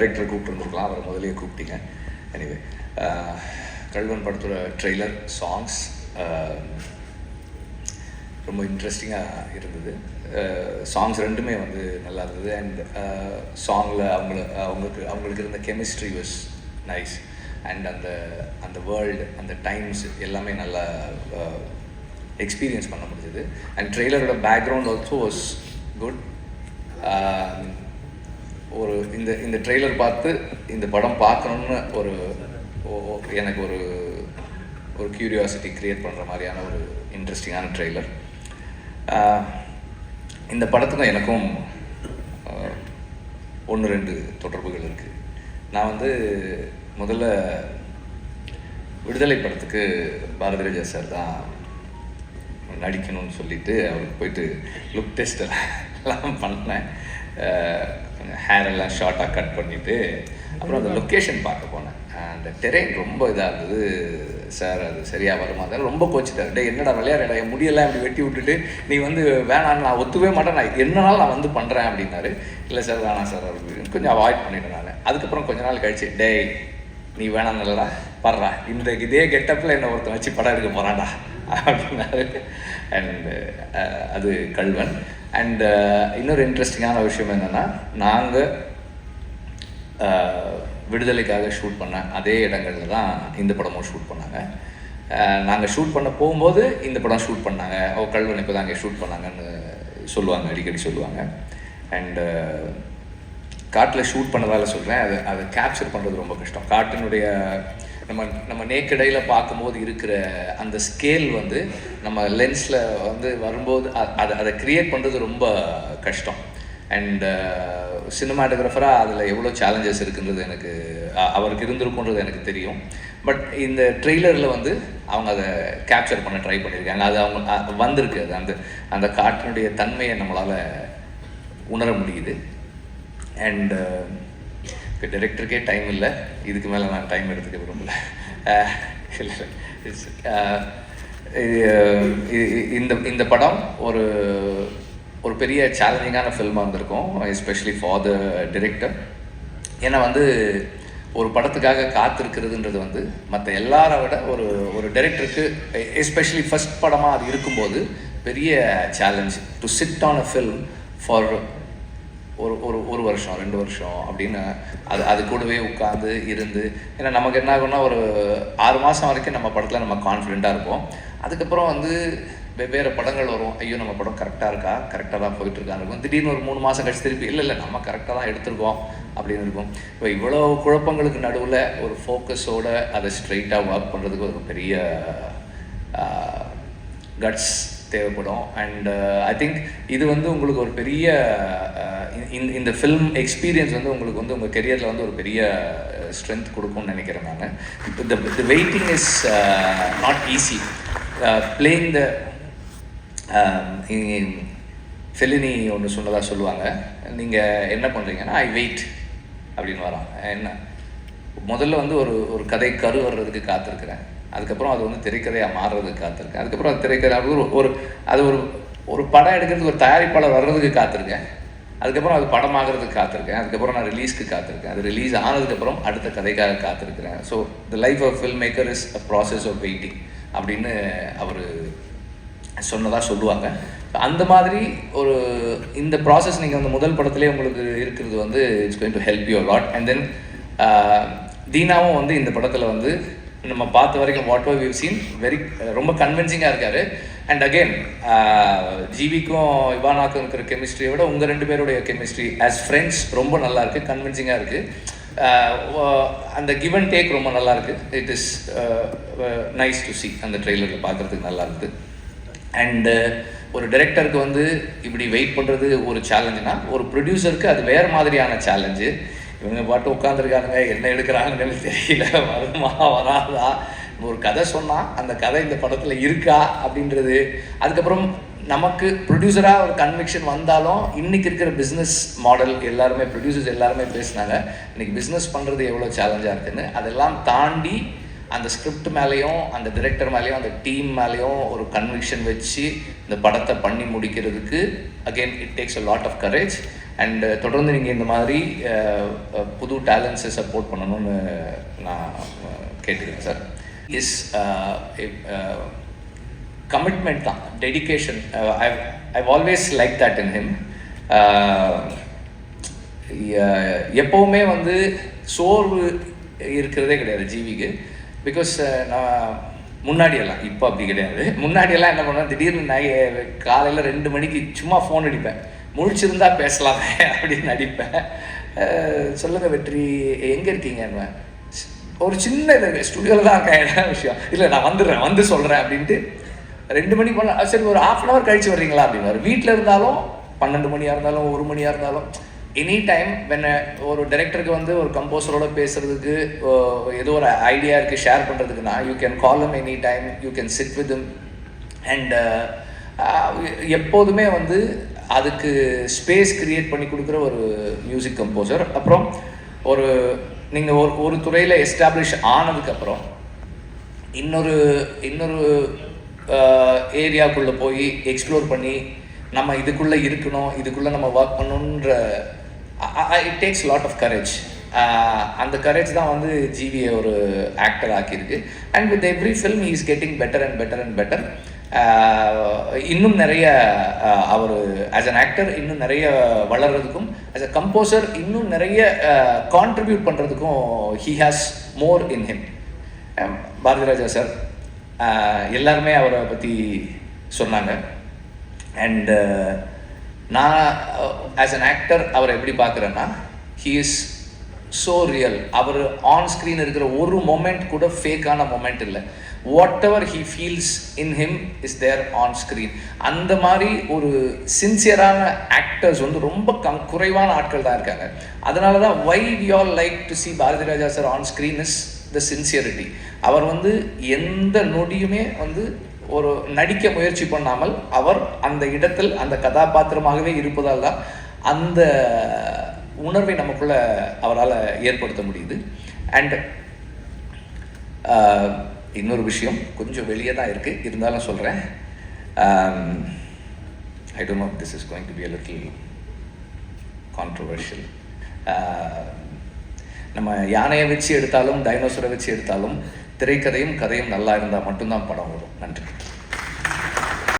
Director கூப்பிட்டுருந்துருக்கலாம். அவரை முதலே கூப்பிட்டீங்க. எனிவே கல்வன் படத்தோட ட்ரெய்லர் சாங்ஸ் ரொம்ப இன்ட்ரெஸ்டிங்காக இருந்தது. சாங்ஸ் ரெண்டுமே வந்து நல்லா இருந்தது. அண்ட் சாங்கில் அவங்கள அவங்களுக்கு அவங்களுக்கு இருந்த கெமிஸ்ட்ரி வாஸ் நைஸ் அண்ட் அந்த அந்த வேர்ல்டு அந்த டைம்ஸ் எல்லாமே நல்லா எக்ஸ்பீரியன்ஸ் பண்ண முடிஞ்சது. அண்ட் ட்ரெய்லரோட பேக்ரவுண்ட் ஆல்சோ வாஸ் குட் ஒரு இந்த இந்த ட்ரெய்லர் பார்த்து இந்த படம் பார்க்கணுன்னு ஒரு எனக்கு ஒரு ஒரு கியூரியாசிட்டி க்ரியேட் பண்ணுற மாதிரியான ஒரு இன்ட்ரெஸ்டிங்கான ட்ரெய்லர் இந்த படத்துக்கும் எனக்கும் ஒன்று ரெண்டு தொடர்புகள் இருக்குது நான் வந்து முதல்ல விடுதலை படத்துக்கு பாரதி ராஜா சார் தான் நடிக்கணும்னு சொல்லிட்டு அவருக்கு போயிட்டு லுக் டெஸ்ட் எல்லாம் பண்ணேன். ஹேர் எல்லாம் ஷார்ட்டாக கட் பண்ணிவிட்டு அப்புறம் அந்த லொக்கேஷன் பார்க்க போனேன். அந்த டெரெயின் ரொம்ப இதாக இருந்தது. சார் அது சரியாக வருமா? அதெல்லாம் ரொம்ப கோச்சிட்டார். டே என்னடா விளையாடுடா என் முடியெல்லாம் இப்படி வெட்டி விட்டுட்டு நீ வந்து வேணான்னு நான் ஒத்துவே மாட்டேன். நான் என்னனாலும் நான் வந்து பண்ணுறேன் அப்படின்னாரு. இல்லை சார் வேணாம் சார் அப்படின்னு கொஞ்சம் அவாய்ட் பண்ணிட்டேன் நான். அதுக்கப்புறம் கொஞ்ச நாள் கழிச்சு டேய் நீ வேணாம் நல்லா படுறா இந்த இதே கெட்டப்பில் என்னை ஒருத்தன் வச்சு படம் எடுக்க போகிறான்டா அப்படின்னாரு. அண்ட் அது கல்வன். அண்ட் uh, இன்னொரு இன்ட்ரெஸ்டிங்கான விஷயம் என்னென்னா நாங்கள் uh, விடுதலைக்காக ஷூட் பண்ண அதே இடங்களில் தான் இந்த படமும் ஷூட் பண்ணாங்க. Uh, நாங்கள் ஷூட் பண்ண போகும்போது இந்த படம் ஷூட் பண்ணாங்க. ஓ கல்வன் இப்போ தான் அங்கே ஷூட் பண்ணாங்கன்னு சொல்லுவாங்க அடிக்கடி சொல்லுவாங்க. அண்டு காட்டில் ஷூட் பண்ணதால் சொல்கிறேன் அதை அதை கேப்சர் பண்ணுறது ரொம்ப கஷ்டம். காட்டினுடைய நம்ம நம்ம நேக்கடையில் பார்க்கும்போது இருக்கிற அந்த ஸ்கேல் வந்து நம்ம லென்ஸில் வந்து வரும்போது அதை அதை க்ரியேட் பண்ணுறது ரொம்ப கஷ்டம். அண்ட் சினிமாட்டோகிராஃபராக அதில் எவ்வளோ சேலஞ்சஸ் இருக்குன்றது எனக்கு அவருக்கு இருந்திருக்குன்றது எனக்கு தெரியும். பட் இந்த ட்ரெய்லரில் வந்து அவங்க அதை கேப்சர் பண்ண ட்ரை பண்ணியிருக்காங்க அது அவங்க வந்திருக்கு. அது அந்த அந்த காட்டினுடைய தன்மையை நம்மளால் உணர முடியுது. அண்டு இப்போ டைரக்டருக்கே டைம் இல்லை. இதுக்கு மேலே நான் டைம் எடுத்துக்க விரும்பல. அஹ் இ- இந்த இந்த படம் ஒரு ஒரு பெரிய சேலஞ்சிங்கான ஃபில்மாக இருந்திருக்கும் எஸ்பெஷலி ஃபார் த டிரெக்டர் ஏன்னா வந்து ஒரு படத்துக்காக காத்திருக்கிறதுன்றது வந்து மற்ற எல்லாரை விட ஒரு ஒரு டைரக்டருக்கு எஸ்பெஷலி ஃபர்ஸ்ட் படமாக அது இருக்கும்போது பெரிய challenge to sit on a film for ஒரு ஒரு ஒரு வருஷம் ரெண்டு வருஷம் அப்படின்னு அது அது கூடவே உட்காந்து இருந்து ஏன்னா நமக்கு என்ன ஆகும்னா ஒரு ஆறு மாதம் வரைக்கும் நம்ம படத்தில் நம்ம கான்ஃபிடெண்ட்டாக இருப்போம். அதுக்கப்புறம் வந்து வெவ்வேறு படங்கள் வரும். ஐயோ நம்ம படம் கரெக்டாக இருக்கா? கரெக்டாக தான் போயிட்டு இருக்கான்னு இருக்கும். திடீர்னு ஒரு மூணு மாதம் கழிச்சு திருப்பி இல்லை இல்லை நம்ம கரெக்டாக தான் எடுத்திருக்கோம் அப்படின்னு இருக்கும். இப்போ இவ்வளோ குழப்பங்களுக்கு நடுவில் ஒரு ஃபோக்கஸோட அதை ஸ்ட்ரைட்டாக ஒர்க் பண்ணுறதுக்கு ஒரு பெரிய கட்ஸ் தேவைப்படும். அண்ட் ஐ திங்க் இது வந்து உங்களுக்கு ஒரு பெரிய uh, இந்த இந்த ஃபில்ம் எக்ஸ்பீரியன்ஸ் வந்து உங்களுக்கு வந்து உங்கள் கெரியரில் வந்து ஒரு பெரிய uh, ஸ்ட்ரென்த் கொடுக்கும்னு நினைக்கிறேன் நான். The the waiting is not easy playing the Fellini ஒன்று சொன்னதாக சொல்லுவாங்க. நீங்கள் என்ன பண்ணுறீங்கன்னா ஐ வெயிட் அப்படின்னு வரோம் என்ன? முதல்ல வந்து ஒரு ஒரு கதை கரு வர்றதுக்கு காத்திருக்கிறேன். அதுக்கப்புறம் அது வந்து திரைக்கதையாக மாறுறதுக்கு காத்திருக்கேன். அதுக்கப்புறம் அது திரைக்கதை ஒரு ஒரு அது ஒரு ஒரு படம் எடுக்கிறதுக்கு ஒரு தயாரிப்பாளர் வர்றதுக்கு காத்திருக்கேன். அதுக்கப்புறம் அது படமாகிறதுக்கு காத்திருக்கேன். அதுக்கப்புறம் நான் ரிலீஸ்க்கு காத்திருக்கேன். அது ரிலீஸ் ஆனதுக்கப்புறம் அடுத்த கதைக்காக காத்திருக்கிறேன். So the life of film maker is a process of waiting அப்படின்னு அவர் சொன்னதாக சொல்லுவாங்க. அந்த மாதிரி ஒரு இந்த ப்ராசஸ் நீங்கள் அந்த முதல் படத்துலேயே உங்களுக்கு இருக்கிறது வந்து it's going to help you lot and then தீனாவும் வந்து இந்த படத்தில் வந்து நம்ம பார்த்த வரைக்கும் what O view scene very ரொம்ப கன்வின்சிங்காக இருக்காரு. அண்ட் அகெயின் ஜிவிக்கும் இவானாக்கும் இருக்கிற கெமிஸ்ட்ரியை விட உங்கள் ரெண்டு பேருடைய கெமிஸ்ட்ரி ஆஸ் ஃப்ரெண்ட்ஸ் ரொம்ப நல்லா இருக்குது கன்வின்சிங்காக இருக்குது அந்த கிவ் அண்ட் டேக் ரொம்ப நல்லா இருக்குது it is nice to see அந்த ட்ரெய்லரில் பார்க்குறதுக்கு நல்லா இருக்குது அண்டு ஒரு டைரக்டருக்கு வந்து இப்படி வெயிட் பண்ணுறது ஒரு சேலஞ்சுனா ஒரு ப்ரொடியூசருக்கு அது வேறு மாதிரியான சேலஞ்சு இவங்க பாட்டு உட்காந்துருக்காங்க என்ன எடுக்கிறாங்கன்னு தெரியல வருமா வராதா? ஒரு கதை சொன்னால் அந்த கதை இந்த படத்தில் இருக்கா அப்படின்றது. அதுக்கப்புறம் நமக்கு ப்ரொடியூசராக ஒரு கன்விக்ஷன் வந்தாலும் இன்னைக்கு இருக்கிற பிஸ்னஸ் மாடல் எல்லாருமே ப்ரொடியூசர்ஸ் எல்லாருமே பேசினாங்க இன்னைக்கு பிஸ்னஸ் பண்ணுறது எவ்வளோ சேலஞ்சாக இருக்குன்னு. அதெல்லாம் தாண்டி அந்த ஸ்கிரிப்ட் மேலேயும் அந்த டிரெக்டர் மேலேயும் அந்த டீம் மேலேயும் ஒரு கன்விக்ஷன் வச்சு இந்த படத்தை பண்ணி முடிக்கிறதுக்கு again it takes a lot of courage and uh, தொடர்ந்து நீங்கள் இந்த மாதிரி uh, uh, புது டேலண்ட்ஸை சப்போர்ட் பண்ணணும்னு நான் கேட்டுக்கிறேன் சார் இஸ் கமிட்மெண்ட் தான். Dedication I I always like that in him எப்போவுமே வந்து சோர்வு இருக்கிறதே கிடையாது ஜீவிக்கு. பிகாஸ் நான் முன்னாடியெல்லாம் இப்போ அப்படி கிடையாது. முன்னாடியெல்லாம் என்ன பண்ணுவேன்? திடீர்னு நான் காலையில் ரெண்டு மணிக்கு சும்மா ஃபோன் அடிப்பேன். முழிச்சிருந்தா பேசலாமே அப்படின்னு நடிப்பேன். சொல்லுங்கள் சொல்லுங்க வெற்றி எங்கே இருக்கீங்க? ஒரு சின்ன இது ஸ்டுடியோவில் தான் இருக்கேன் விஷயம்? இல்லை நான் வந்துடுறேன் வந்து சொல்கிறேன் அப்படின்ட்டு. ரெண்டு மணிக்கு போனால் சரி ஒரு ஆஃப் அன் ஹவர் கழிச்சு வர்றீங்களா அப்படின்னு வீட்டில் இருந்தாலும் பன்னெண்டு மணியாக இருந்தாலும் ஒரு மணியாக இருந்தாலும் எனி டைம் வென் ஒரு டைரக்டருக்கு வந்து ஒரு கம்போசரோட பேசுறதுக்கு ஏதோ ஒரு ஐடியா இருக்குது share பண்ணுறதுக்குன்னா you can call em any time you can sit with and எப்போதுமே வந்து அதுக்கு ஸ்பேஸ் கிரியேட் பண்ணி கொடுக்குற ஒரு மியூசிக் கம்போசர் அப்புறம் ஒரு நீங்கள் ஒரு ஒரு துறையில் எஸ்டாப்ளிஷ் ஆனதுக்கப்புறம் இன்னொரு இன்னொரு ஏரியாக்குள்ளே போய் எக்ஸ்ப்ளோர் பண்ணி நம்ம இதுக்குள்ளே இருக்கணும் இதுக்குள்ளே நம்ம ஒர்க் பண்ணணுன்ற it takes lot of courage அந்த கரேஜ் தான் வந்து ஜிவியை ஒரு actor ஆக்கியிருக்கு. And with every film is getting better and better and better இன்னும் நிறைய அவர் ஆஸ் அன் ஆக்டர் இன்னும் நிறைய வளர்கிறதுக்கும் ஆஸ் அ கம்போசர் இன்னும் நிறைய கான்ட்ரிபியூட் பண்ணுறதுக்கும் he has more in him Bharathiraja sir எல்லாருமே அவரை பற்றி சொன்னாங்க. அண்டு நான் ஆஸ் அன் ஆக்டர் அவரை எப்படி பார்க்குறேன்னா ஹீ இஸ் ஸோ ரியல் அவர் ஆன் ஸ்க்ரீன் இருக்கிற ஒரு மொமெண்ட் கூட ஃபேக்கான மொமெண்ட் இல்லை. Whatever he feels in him is there on screen அந்த மாதிரி ஒரு சின்சியரான ஆக்டர்ஸ் வந்து ரொம்ப கம் குறைவான ஆட்கள் தான் இருக்காங்க. அதனால தான் why we all like to see Bharathiraja sir on screen is the sincerity அவர் வந்து எந்த நொடியுமே வந்து ஒரு நடிக்க முயற்சி பண்ணாமல் அவர் அந்த இடத்தில் அந்த கதாபாத்திரமாகவே இருப்பதால் தான் அந்த உணர்வை நமக்குள்ள அவரால் ஏற்படுத்த முடியுது. அண்ட் இன்னொரு விஷயம் கொஞ்சம் வெளியே தான் இருக்குது இருந்தாலும் சொல்கிறேன் I don't know this is going to be a little controversial நம்ம யானையை வச்சு எடுத்தாலும் டைனோசரை வச்சு எடுத்தாலும் திரைக்கதையும் கதையும் நல்லா இருந்தால் மட்டும்தான் படம் வரும். நன்றி.